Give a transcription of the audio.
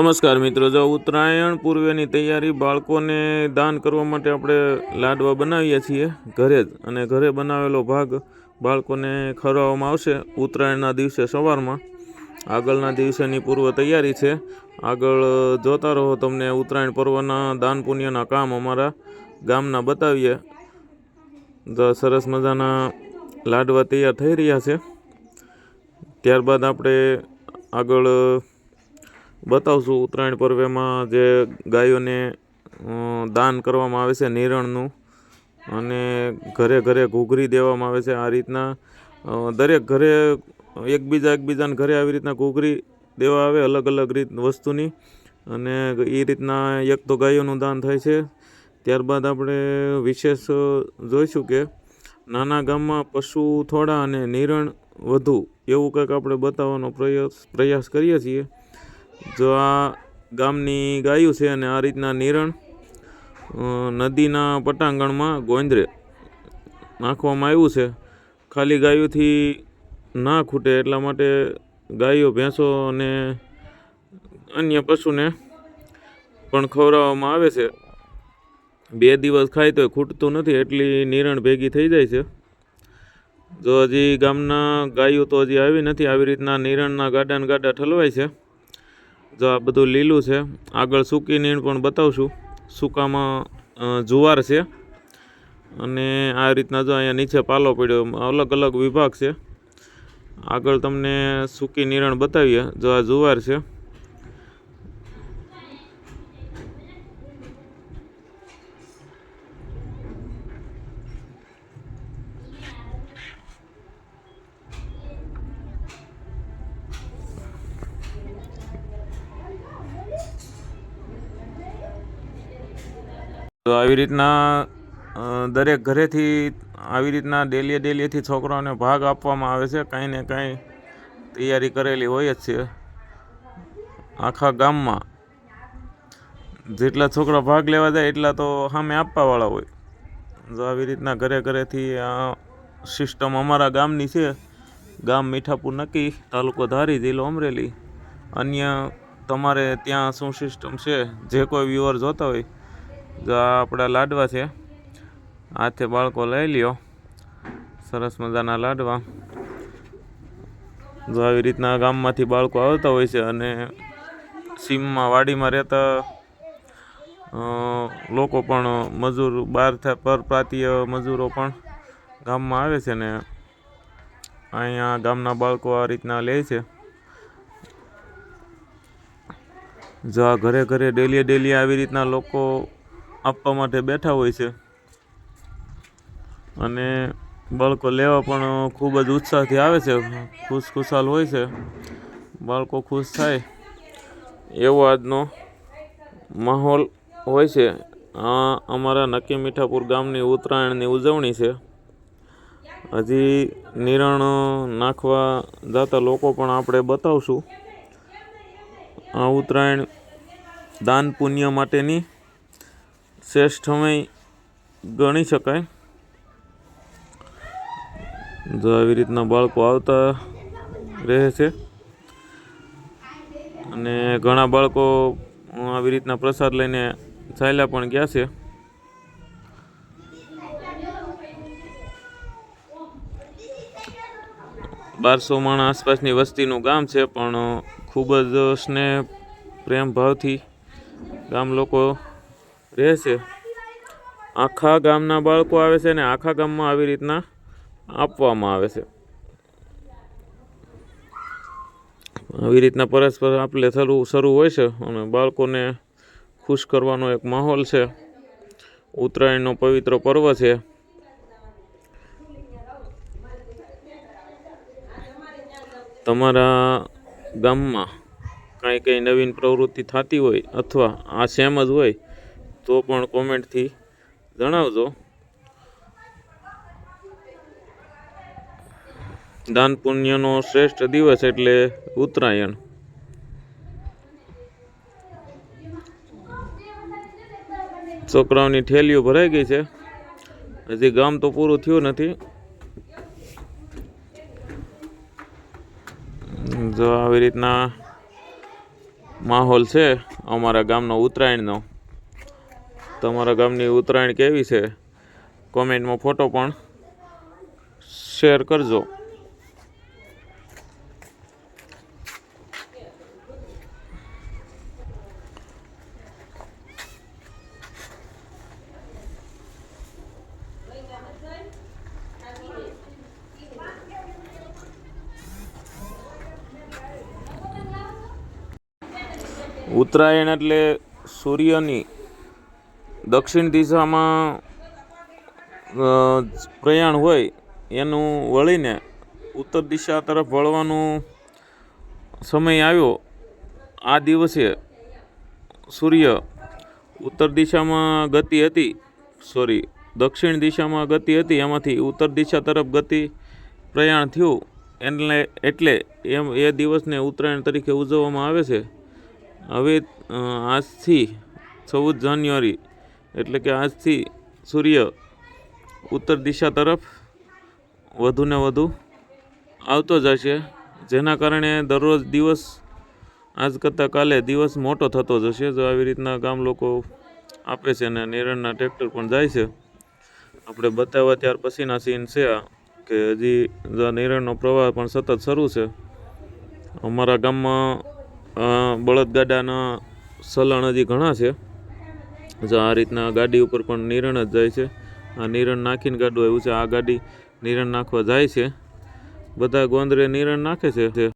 નમસ્કાર મિત્રો, જો ઉત્તરાયણ પૂર્વેની તૈયારી બાળકોને દાન કરવા માટે આપણે લાડવા બનાવીએ છીએ ઘરે જ. અને ઘરે બનાવેલો ભાગ બાળકોને ખવડાવવામાં આવશે ઉત્તરાયણના દિવસે સવારમાં. આગળના દિવસેની પૂર્વ તૈયારી છે. આગળ જોતા રહો તમને ઉત્તરાયણ પર્વના દાન પુણ્યના કામ અમારા ગામના બતાવીએ. તો સરસ મજાના લાડવા તૈયાર થઈ રહ્યા છે. ત્યારબાદ આપણે આગળ બતાવશું ઉત્તરાયણ પર્વમાં જે ગાયોને દાન કરવામાં આવે છે નિરણનું અને ઘરે ઘરે ઘૂઘરી દેવામાં આવે છે આ રીતના. દરેક ઘરે એકબીજા એકબીજાને ઘરે આવી રીતના ઘૂઘરી દેવા આવે અલગ અલગ રીત વસ્તુની અને એ રીતના એક તો ગાયોનું દાન થાય છે. ત્યારબાદ આપણે વિશેષ જોઈશું કે નાના ગામમાં પશુ થોડા અને નિરણ વધુ એવું કંઈક આપણે બતાવવાનો પ્રયાસ પ્રયાસ કરીએ છીએ. જો આ ગામની ગાયું છે અને આ રીતના નિરણ નદીના પટાંગણમાં ગોંદરે નાખવામાં આવ્યું છે. ખાલી ગાયોથી ના ખૂટે એટલા માટે ગાયો, ભેંસો અને અન્ય પશુને પણ ખવડાવવામાં આવે છે. બે દિવસ ખાય તોય ખૂટતું નથી, એટલી નિરણ ભેગી થઈ જાય છે. જો હજી ગામના ગાયો તો હજી આવી નથી, આવી રીતના નિરણના ગાડાને ગાડા ઠલવાય છે. જો આ બધું લીલું છે, આગળ સૂકી નીણ પણ બતાવશું. સૂકામાં જુવાર છે. અને આ રીતના જો અહીંયા નીચે પાલો પડ્યો, અલગ અલગ વિભાગ છે. આગળ તમને સૂકી નિરણ બતાવીએ, જો આ જુવાર છે. તો આવી રીતના દરેક ઘરેથી આવી રીતના ડેલીએ ડેલીએથી છોકરાઓને ભાગ આપવામાં આવે છે. કાંઈ ને કાંઈ તૈયારી કરેલી હોય જ છે. આખા ગામમાં જેટલા છોકરા ભાગ લેવા જાય, એટલા તો સામે આપવાવાળા હોય. જો આવી રીતના ઘરે ઘરેથી આ સિસ્ટમ અમારા ગામની છે. ગામ મીઠાપુર નક્કી, તાલુકો ધારી, જિલ્લો અમરેલી. અન્ય તમારે ત્યાં શું સિસ્ટમ છે? જે કોઈ વ્યુઅર જોતા હોય જો આ આપણા લાડવા છે. હાથે બાળકો લઈ લ્યો. સરસ મજાના લાડવા. જો આવી રીતના ગામમાંથી બાળકો આવતા હોય છે અને સીમમાં, વાડીમાં રહેતા લોકો પણ મજૂર બહાર પરપ્રાંતીય મજૂરો પણ ગામમાં આવે છે ને અહીંયા ગામના બાળકો આ રીતના લે છે. જો ઘરે ઘરે ડેલીએ ડેલી આવી રીતના લોકો આપવા માટે બેઠા હોય છે. અને બાળકો લેવા પણ ખૂબ જ ઉત્સાહથી આવે છે. ખુશ ખુશાલ હોય છે. બાળકો ખુશ થાય એવો આજનો માહોલ હોય છે. આ અમારા નક્કી મીઠાપુર ગામની ઉત્તરાયણની ઉજવણી છે. હજી નિરણ નાખવા જતા લોકો પણ આપણે બતાવશું. આ ઉત્તરાયણ દાન પુણ્ય માટેની શ્રેષ્ઠ સમય ગણી શકાય. જો આવી રીતના બાળકો આવતા રહે છે. અને ઘણા બાળકો આવી રીતના પ્રસાદ લઈને ચાલ્યા પણ ગયા છે. બારસો માણ આસપાસની વસ્તીનું ગામ છે, પણ ખૂબ જ સ્નેહ, પ્રેમ, ભાવથી ગામ લોકો રહે છે. આખા ગામના બાળકો આવે છે અને આખા ગામમાં આવી રીતના આપવામાં આવે છે. આવી રીતના પરસ્પર આપણે શરૂ શરૂ હોય છે અને બાળકોને ખુશ કરવાનો એક માહોલ છે. ઉત્તરાયણનો પવિત્ર પર્વ છે. તમારા ગામમાં કાંઈ કંઈ નવીન પ્રવૃત્તિ થતી હોય અથવા આ સેમ જ હોય તો પણ કોમેન્ટથી જણાવજો. દાન પુણ્યનો શ્રેષ્ઠ દિવસ એટલે ઉત્તરાયણ. છોકરાઓની ઠેલીઓ ભરાઈ ગઈ છે. હજી ગામ તો પૂરું થયું નથી. જો આવી રીતના માહોલ છે અમારા ગામનો ઉત્તરાયણનો. તમારા ગામની ઉત્તરાયણ કેવી છે? કોમેન્ટમાં ફોટો પણ શેર કરજો. ઉત્તરાયણ એટલે સૂર્યની દક્ષિણ દિશામાં પ્રયાણ હોય એનું વળીને ઉત્તર દિશા તરફ વળવાનું સમય આવ્યો. આ દિવસે સૂર્ય ઉત્તર દિશામાં ગતિ હતી, સોરી, દક્ષિણ દિશામાં ગતિ હતી, એમાંથી ઉત્તર દિશા તરફ ગતિ પ્રયાણ થયું. એટલે એટલે એમ, એ દિવસને ઉત્તરાયણ તરીકે ઉજવવામાં આવે છે. હવે આજથી ચૌદ જાન્યુઆરી એટલે કે આજથી સૂર્ય ઉત્તર દિશા તરફ વધુને વધુ આવતો જશે. જેના કારણે દરરોજ દિવસ, આજ કરતાં કાલે દિવસ મોટો થતો જશે. જો આવી રીતના ગામ લોકો આપે છે અને નેરણના ટ્રેક્ટર પણ જાય છે. આપણે બતાવ્યા ત્યાર પછીના સીન છે આ, કે હજી નેરણનો પ્રવાહ પણ સતત શરૂ છે. અમારા ગામમાં બળદગાડાના સલણ હજી ઘણા છે. જો આ રીતના ગાડી ઉપર પણ નિરણ જ જાય છે. આ નિરણ નાખીને ગાડું આવ્યું છે. આ ગાડી નિરણ નાખવા જાય છે. બધા ગોંદરે નિરણ નાખે છે.